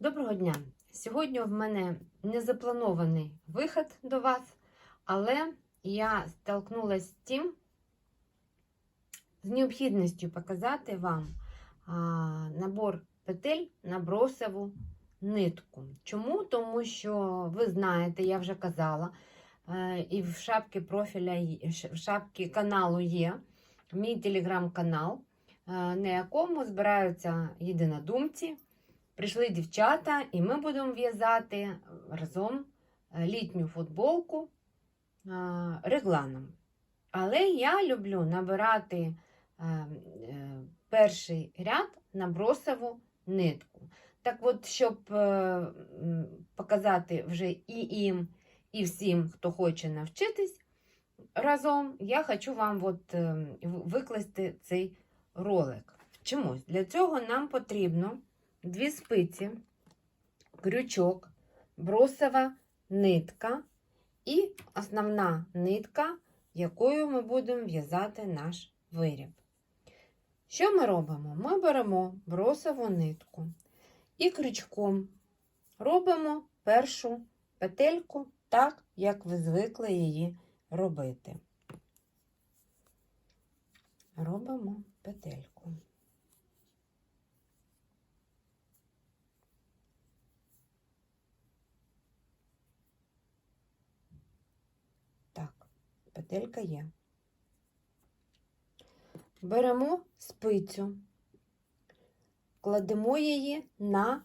Доброго дня! Сьогодні в мене незапланований вихід до вас, але я столкнулася з тим, з необхідністю показати вам а, набор петель на бросову нитку. Чому? Тому що ви знаєте, я вже казала, е, і в шапці профіля, в шапці каналу є мій телеграм-канал, е, на якому збираються єдинодумці. Прийшли дівчата, і ми будемо в'язати разом е, літню футболку е, регланом. Але я люблю набирати е, перший ряд на бросову нитку. Так от, щоб показати вже і їм, і всім, хто хоче навчитись разом, я хочу вам от, викласти цей ролик. Чомусь для цього нам потрібно дві спиці, крючок, бросова нитка і основна нитка, якою ми будемо в'язати наш виріб. Що ми робимо? Ми беремо бросову нитку і крючком робимо першу петельку так, як ви звикли її робити. Робимо петельку. Так, петелька є. Беремо спицю, кладемо її на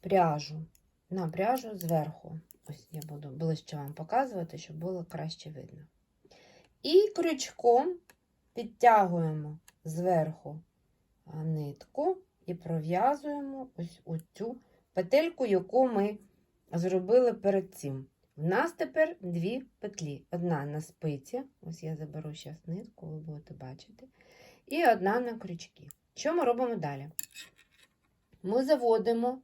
пряжу, на пряжу зверху. Ось я буду ближче вам показувати, щоб було краще видно. І крючком підтягуємо зверху нитку і пров'язуємо ось оцю петельку, яку ми зробили перед цим. У нас тепер дві петлі. Одна на спиці, ось я заберу зараз нитку, ви будете бачити, і одна на крючки. Що ми робимо далі? Ми заводимо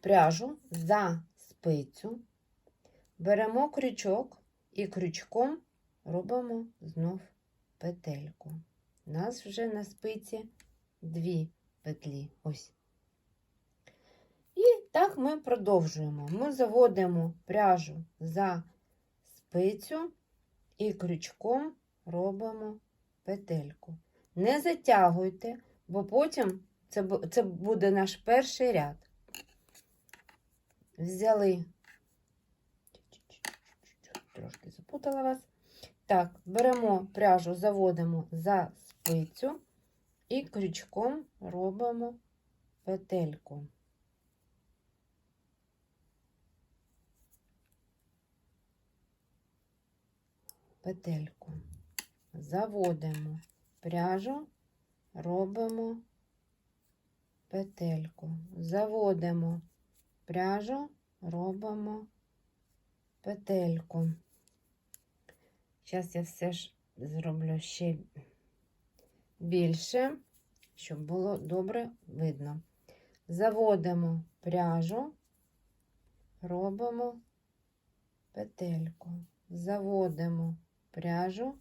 пряжу за спицю, беремо крючок і крючком робимо знов петельку. У нас вже на спиці дві петлі. Ось. Так ми продовжуємо. Ми заводимо пряжу за спицю і крючком робимо петельку. Не затягуйте, бо потім це, це буде наш перший ряд. Взяли, трошки запутала вас. Так, беремо пряжу, заводимо за спицю і крючком робимо петельку. Петельку. Заводимо пряжу, робимо петельку. Заводимо пряжу, робимо петельку. Зараз я все ж зроблю ще більше, щоб було добре видно. Заводимо пряжу, робимо петельку. Заводимо пряжу,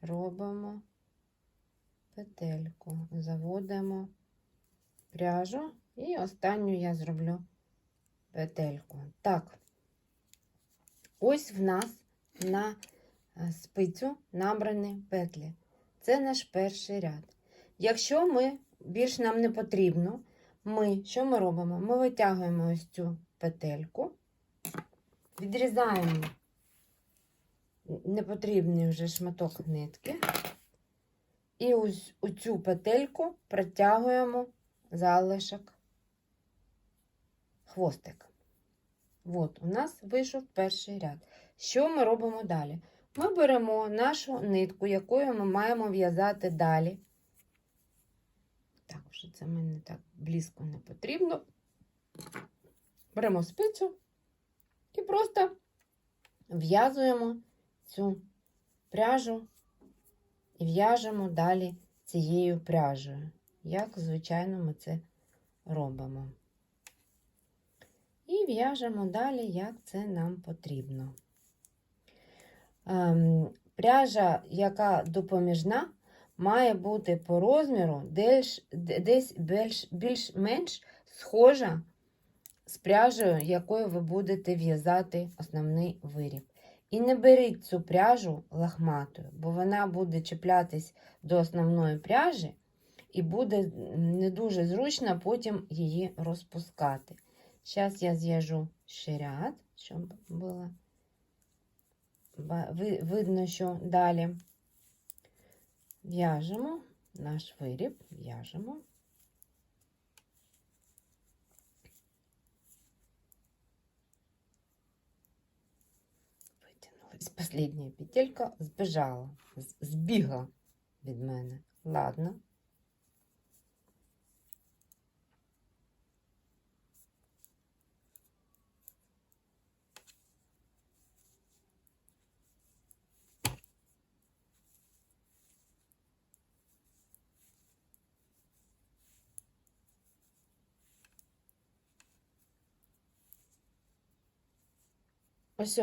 робимо петельку, заводимо пряжу і останню я зроблю петельку. Так, ось в нас на е, спицю набрані петлі. Це наш перший ряд. Якщо ми більш нам не потрібно, ми що ми робимо? Ми витягуємо ось цю петельку, відрізаємо непотрібний вже шматок нитки. І ось у цю петельку протягуємо залишок хвостик. От, у нас вийшов перший ряд. Що ми робимо далі? Ми беремо нашу нитку, якою ми маємо в'язати далі. Так, вже це мені так близько не потрібно. Беремо спицю і просто в'язуємо цю пряжу і в'яжемо далі цією пряжею, як, звичайно, ми це робимо. І в'яжемо далі, як це нам потрібно. Ем, пряжа, яка допоміжна, має бути по розміру десь, десь більш- більш-менш схожа з пряжею, якою ви будете в'язати основний виріб. І не беріть цю пряжу лахматою, бо вона буде чіплятись до основної пряжі і буде не дуже зручно потім її розпускати. Зараз я зв'яжу ще ряд, щоб було видно, що далі в'яжемо наш виріб, в'яжемо. Последня петелька, збіжала, з- збігла від мене. Ладно. Ось.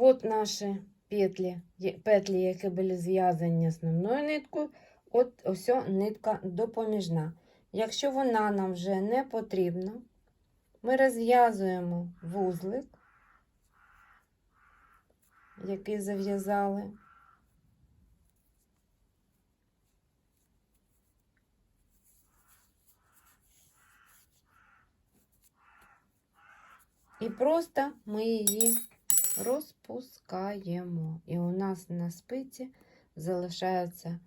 От наші петлі, петлі, які були зв'язані основною ниткою. От ось нитка допоміжна. Якщо вона нам вже не потрібна, ми розв'язуємо вузлик, який зав'язали. І просто ми її розпускаємо. І у нас на спиці залишаються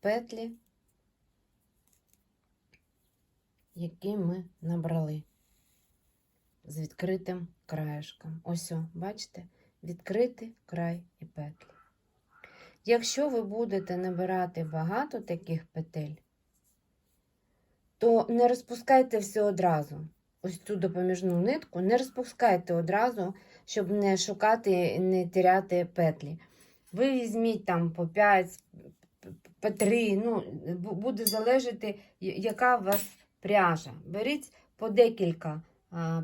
петлі, які ми набрали з відкритим краєшком. Ось, о, бачите, відкритий край і петлі. Якщо ви будете набирати багато таких петель, то не розпускайте все одразу. Ось цю допоміжну нитку не розпускайте одразу, щоб не шукати не теряти петлі. Ви візьміть там по 5, по 3, ну, буде залежати, яка у вас пряжа. Беріть по декілька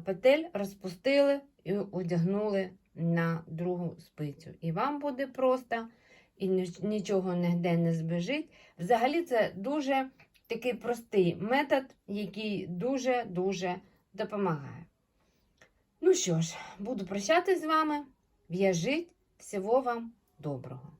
петель, розпустили і одягнули на другу спицю. І вам буде просто, і нічого ніде не збежить. Взагалі, це дуже такий простий метод, який дуже-дуже допомагає. Ну що ж, буду прощатись з вами. В'яжіть. Всього вам доброго!